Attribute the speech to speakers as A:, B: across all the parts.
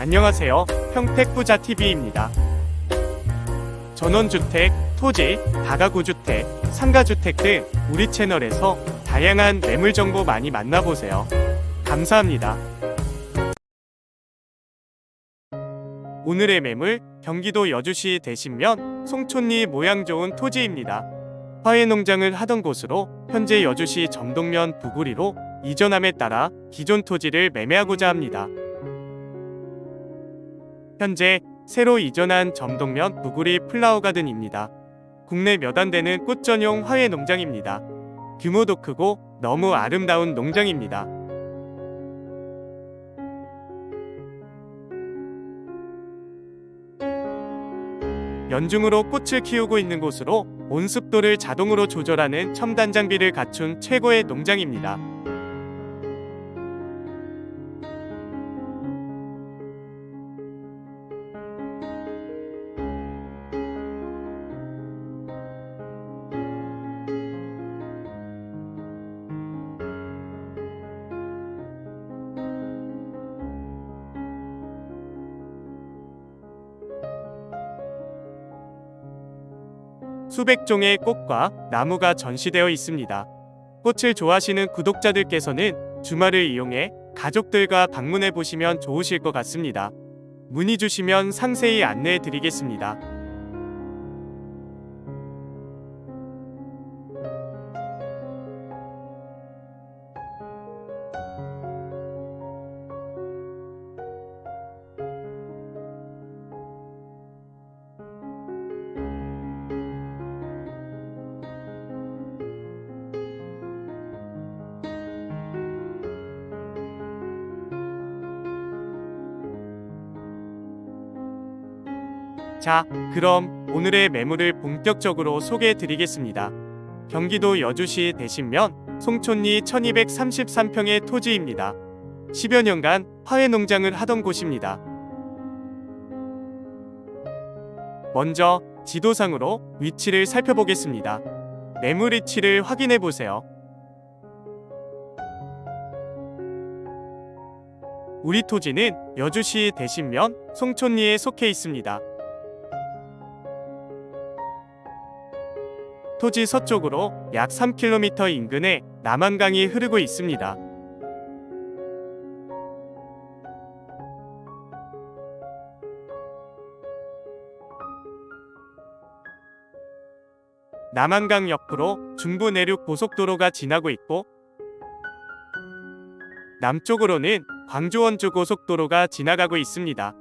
A: 안녕하세요. 평택부자TV입니다. 전원주택, 토지, 다가구주택, 상가주택 등 우리 채널에서 다양한 매물 정보 많이 만나보세요. 감사합니다. 오늘의 매물, 경기도 여주시 대신면 송촌리 모양 좋은 토지입니다. 화훼 농장을 하던 곳으로 현재 여주시 점동면 부구리로 이전함에 따라 기존 토지를 매매하고자 합니다. 현재 새로 이전한 점동면 부구리 플라워 가든입니다. 국내 몇 안 되는 꽃 전용 화훼 농장입니다. 규모도 크고 너무 아름다운 농장입니다. 연중으로 꽃을 키우고 있는 곳으로 온습도를 자동으로 조절하는 첨단 장비를 갖춘 최고의 농장입니다. 수백 종의 꽃과 나무가 전시되어 있습니다. 꽃을 좋아하시는 구독자들께서는 주말을 이용해 가족들과 방문해 보시면 좋으실 것 같습니다. 문의 주시면 상세히 안내해 드리겠습니다. 자, 그럼 오늘의 매물을 본격적으로 소개해 드리겠습니다. 경기도 여주시 대신면 송촌리 1233평의 토지입니다. 10여 년간 화훼 농장을 하던 곳입니다. 먼저 지도상으로 위치를 살펴보겠습니다. 매물 위치를 확인해 보세요. 우리 토지는 여주시 대신면 송촌리에 속해 있습니다. 토지 서쪽으로 약 3km 인근에 남한강이 흐르고 있습니다. 남한강 옆으로 중부 내륙 고속도로가 지나고 있고 남쪽으로는 광주 원주 고속도로가 지나가고 있습니다.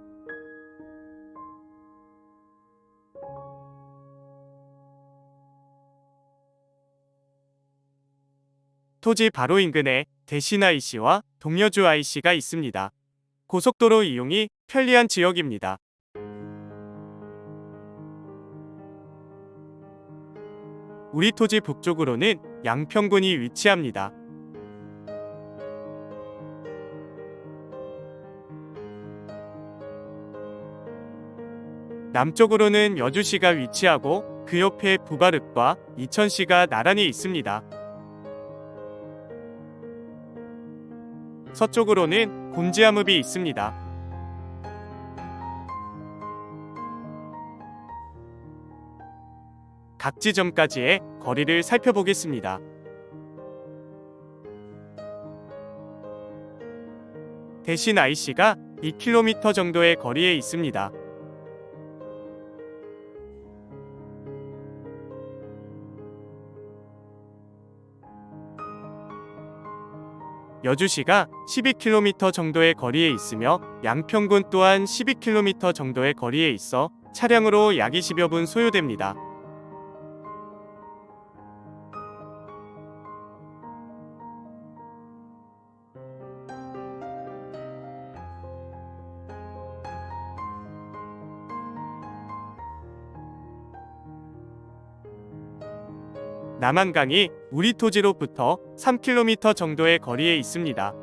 A: 토지 바로 인근에 대신 IC와 동여주 IC가 있습니다. 고속도로 이용이 편리한 지역입니다. 우리 토지 북쪽으로는 양평군이 위치합니다. 남쪽으로는 여주시가 위치하고 그 옆에 부바륵과 이천시가 나란히 있습니다. 서쪽으로는 곤지암읍이 있습니다. 각 지점까지의 거리를 살펴보겠습니다. 대신 IC가 2km 정도의 거리에 있습니다. 여주시가 12km 정도의 거리에 있으며 양평군 또한 12km 정도의 거리에 있어 차량으로 약 20여 분 소요됩니다. 남한강이 우리 토지로부터 3km 정도의 거리에 있습니다.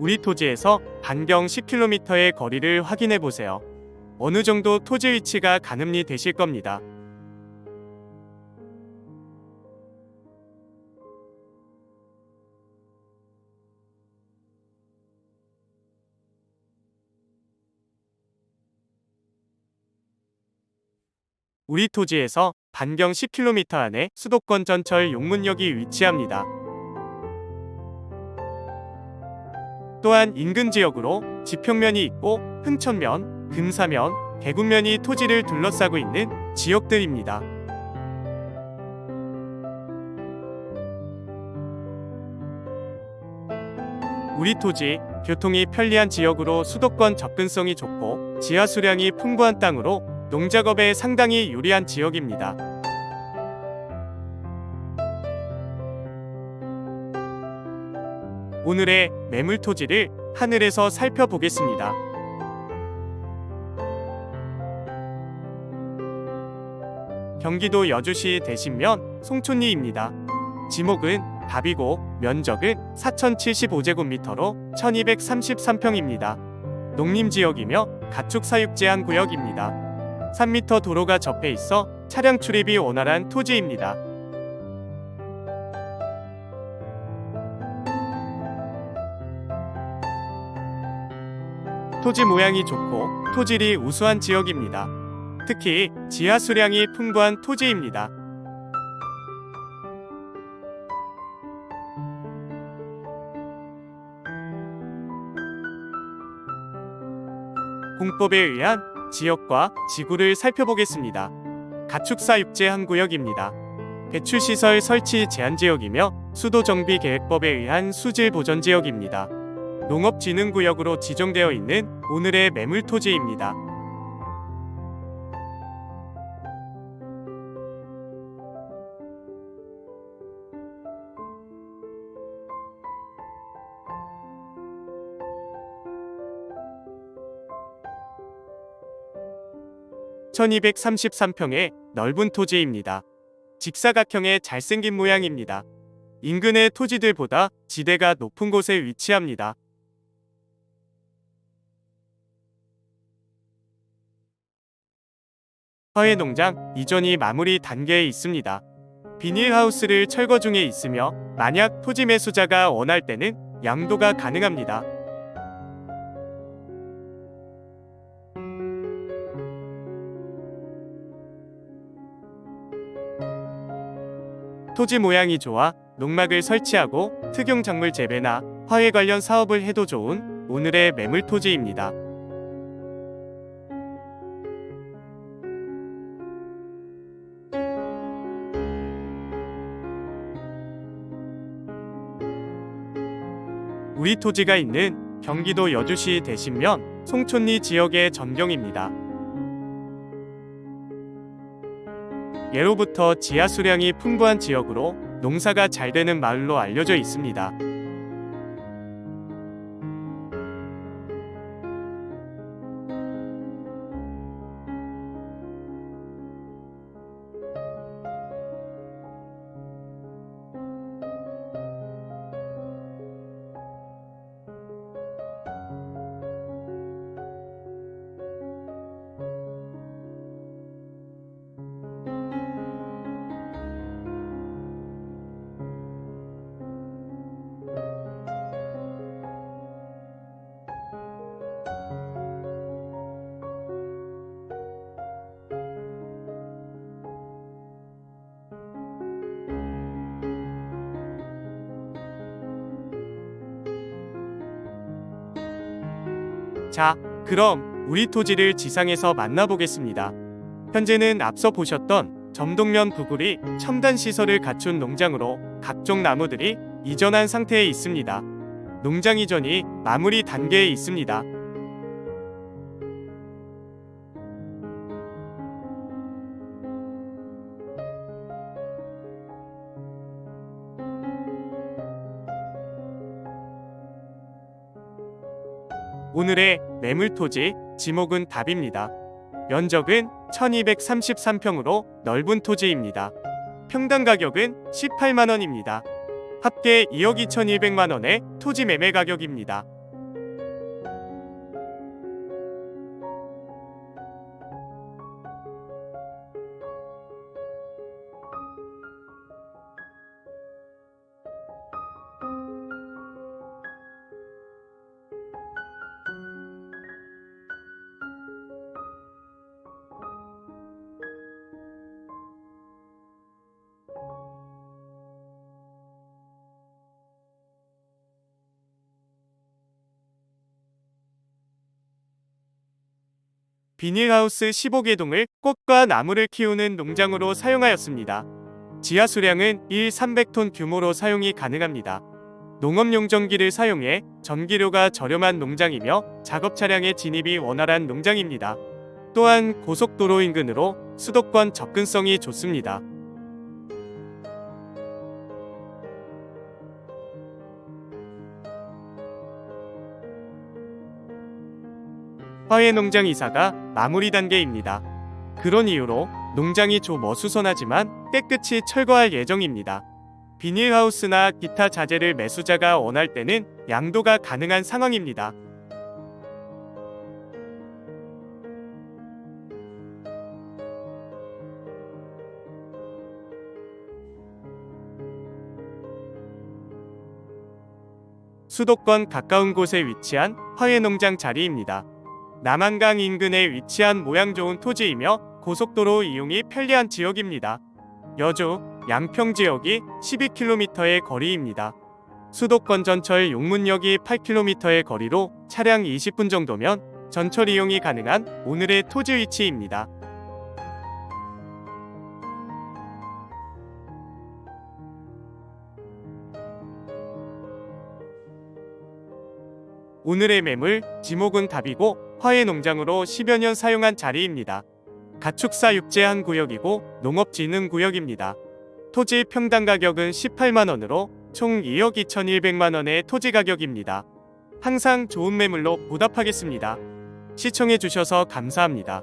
A: 우리 토지에서 반경 10km의 거리를 확인해 보세요. 어느 정도 토지 위치가 가늠이 되실 겁니다. 우리 토지에서 반경 10km 안에 수도권 전철 용문역이 위치합니다. 또한 인근 지역으로 지평면이 있고 흥천면, 금사면, 대군면이 토지를 둘러싸고 있는 지역들입니다. 우리 토지 교통이 편리한 지역으로 수도권 접근성이 좋고 지하 수량이 풍부한 땅으로 농작업에 상당히 유리한 지역입니다. 오늘의 매물 토지를 하늘에서 살펴보겠습니다. 경기도 여주시 대신면 송촌리입니다. 지목은 답이고 면적은 4,075제곱미터로 1,233평입니다. 농림지역이며 가축 사육 제한 구역입니다. 3m 도로가 접해 있어 차량 출입이 원활한 토지입니다. 토지 모양이 좋고 토질이 우수한 지역입니다. 특히 지하 수량이 풍부한 토지입니다. 공법에 의한 지역과 지구를 살펴보겠습니다. 가축사육제 한 구역입니다. 배출시설 설치 제한 지역이며 수도정비계획법에 의한 수질 보전 지역입니다. 농업진흥구역으로 지정되어 있는 오늘의 매물 토지입니다. (1233평의) 넓은 토지입니다. 직사각형의 잘생긴 모양입니다. 인근의 토지들보다 지대가 높은 곳에 위치합니다. 화훼 농장 이전이 마무리 단계에 있습니다. 비닐하우스를 철거 중에 있으며 만약 토지 매수자가 원할 때는 양도가 가능합니다. 토지 모양이 좋아 농막을 설치하고 특용 작물 재배나 화훼 관련 사업을 해도 좋은 오늘의 매물 토지입니다. 우리 토지가 있는 경기도 여주시 대신면 송촌리 지역의 전경입니다. 예로부터 지하 수량이 풍부한 지역으로 농사가 잘 되는 마을로 알려져 있습니다. 자, 그럼 우리 토지를 지상에서 만나보겠습니다. 현재는 앞서 보셨던 점동면 부굴이 첨단 시설을 갖춘 농장으로 각종 나무들이 이전한 상태에 있습니다. 농장 이전이 마무리 단계에 있습니다. 오늘의 매물토지 지목은 답입니다. 면적은 1233평으로 넓은 토지입니다. 평당 가격은 18만원입니다. 합계 2억 2200만원의 토지 매매 가격입니다. 비닐하우스 15개동을 꽃과 나무를 키우는 농장으로 사용하였습니다. 지하 수량은 1 300톤 규모로 사용이 가능합니다. 농업용 전기를 사용해 전기료가 저렴한 농장이며 작업 차량의 진입이 원활한 농장입니다. 또한 고속도로 인근으로 수도권 접근성이 좋습니다. 화훼 농장 이사가 마무리 단계입니다. 그런 이유로 농장이 좀 어수선하지만 깨끗이 철거할 예정입니다. 비닐하우스나 기타 자재를 매수자가 원할 때는 양도가 가능한 상황입니다. 수도권 가까운 곳에 위치한 화훼농장 자리입니다. 남한강 인근에 위치한 모양 좋은 토지이며 고속도로 이용이 편리한 지역입니다. 여주, 양평 지역이 12km의 거리입니다. 수도권 전철 용문역이 8km의 거리로 차량 20분 정도면 전철 이용이 가능한 오늘의 토지 위치입니다. 오늘의 매물 지목은 답이고 화훼 농장으로 10여 년 사용한 자리입니다. 가축사 육지한 구역이고 농업진흥 구역입니다. 토지 평당 가격은 18만 원으로 총 2억 2,100만 원의 토지 가격입니다. 항상 좋은 매물로 보답하겠습니다. 시청해 주셔서 감사합니다.